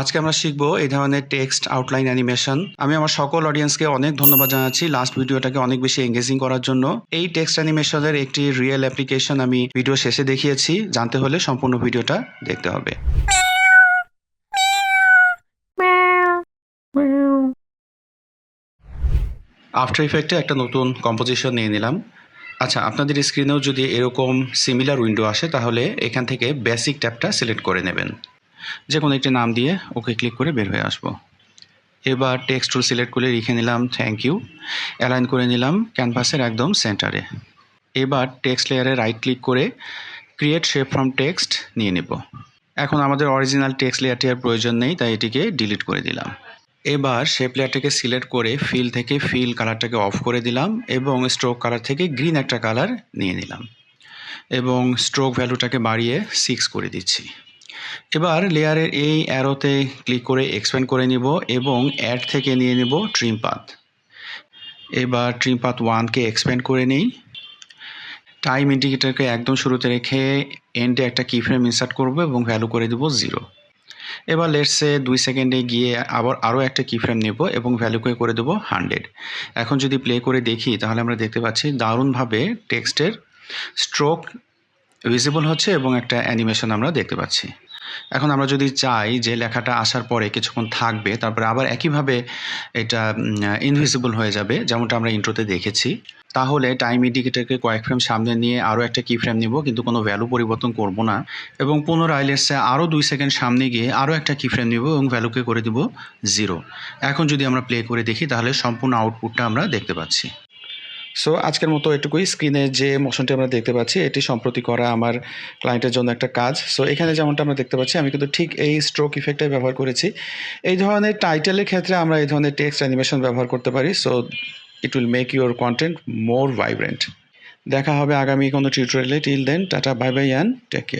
আজকে আমরা শিখব এই ধরনের টেক্সট আউটলাইন অ্যানিমেশন আমি আমার সকল অডিয়েন্সকে অনেক ধন্যবাদ জানাচ্ছি লাস্ট ভিডিওটাকে অনেক বেশি এঙ্গেজিং করার জন্য। এই টেক্সট অ্যানিমেশনের একটি রিয়েল অ্যাপ্লিকেশন আমি ভিডিও শেষে দেখিয়েছি। জানতে হলে সম্পূর্ণ ভিডিওটা দেখতে হবে। আফটার ইফেক্টে একটা নতুন কম্পোজিশন নিয়ে নিলাম। আচ্ছা আপনাদের স্ক্রিনেও যদি এরকম সিমিলার উইন্ডো আসে, তাহলে এখান থেকে বেসিক ট্যাবটা সিলেক্ট করে নেবেন। যে কোনো একটি নাম দিয়ে ওকে ক্লিক করে বের হয়ে আসব। এবার টেক্সট টুল সিলেক্ট করে লিখে নিলাম থ্যাংক ইউ অ্যালাইন করে নিলাম ক্যানভাসের একদম সেন্টারে এবার টেক্সট লেয়ারে রাইট ক্লিক করে ক্রিয়েট শেপ ফ্রম টেক্সট নিয়ে নেব। এখন আমাদের অরিজিনাল টেক্সট লেয়ারটি আর প্রয়োজন নেই, তাই এটিকে ডিলিট করে দিলাম। এবার শেপ লেয়ারটাকে সিলেক্ট করে ফিল থেকে ফিল কালারটাকে অফ করে দিলাম এবং স্ট্রোক কালার থেকে গ্রিন একটা কালার নিয়ে নিলাম। এবং স্ট্রোক ভ্যালুটাকে বাড়িয়ে সিক্স করে দিচ্ছি। এবার লেয়ারের এই অ্যারোতে ক্লিক করে এক্সপ্যান্ড করে নিব এবং অ্যাড থেকে নিয়ে নেব ট্রিম পাথ এবার ট্রিম পাথ ওয়ানকে এক্সপ্যান্ড করে নিই। টাইম ইন্ডিকেটারকে একদম শুরুতে রেখে এন্ডে একটা কি ফ্রেম ইনসার্ট করব এবং ভ্যালু করে দেবো জিরো এবার লেটসে দুই সেকেন্ডে গিয়ে আবার আরও একটা কি ফ্রেম নেব এবং ভ্যালুকে করে দেবো হান্ড্রেড এখন যদি প্লে করে দেখি, তাহলে আমরা দেখতে পাচ্ছি দারুণভাবে টেক্সটের স্ট্রোক ভিজিবল হচ্ছে এবং একটা অ্যানিমেশন আমরা দেখতে পাচ্ছি। এখন আমরা যদি চাই যে লেখাটা আসার পরে কিছুক্ষণ থাকবে, তারপরে আবার একইভাবে এটা ইনভিজিবল হয়ে যাবে, যেমনটা আমরা ইন্ট্রোতে দেখেছি, তাহলে টাইম ইন্ডিকেটরকে কয়েক ফ্রেম সামনে নিয়ে আরও একটা কি ফ্রেম নিব, কিন্তু কোনো ভ্যালু পরিবর্তন করব না। এবং পুনরায় লেসে আরও দুই সেকেন্ড সামনে গিয়ে আরও একটা কি ফ্রেম নিব এবং ভ্যালুকে করে দিব জিরো এখন যদি আমরা প্লে করে দেখি, তাহলে সম্পূর্ণ আউটপুটটা আমরা দেখতে পাচ্ছি। সো আজকের মতো এটুকুই। স্ক্রিনে যে মোশনটি আমরা দেখতে পাচ্ছি, এটি সম্প্রতি করা আমার ক্লায়েন্টের জন্য একটা কাজ। সো এখানে যেমনটা আমরা দেখতে পাচ্ছি, আমি কিন্তু ঠিক এই স্ট্রোক ইফেক্টটাই ব্যবহার করেছি। এই ধরনের টাইটেলের ক্ষেত্রে আমরা এই ধরনের টেক্সট অ্যানিমেশন ব্যবহার করতে পারি। So it will make your content more vibrant দেখা হবে আগামী কোনো টিউটোরিয়ালে till then tata bye bye and take care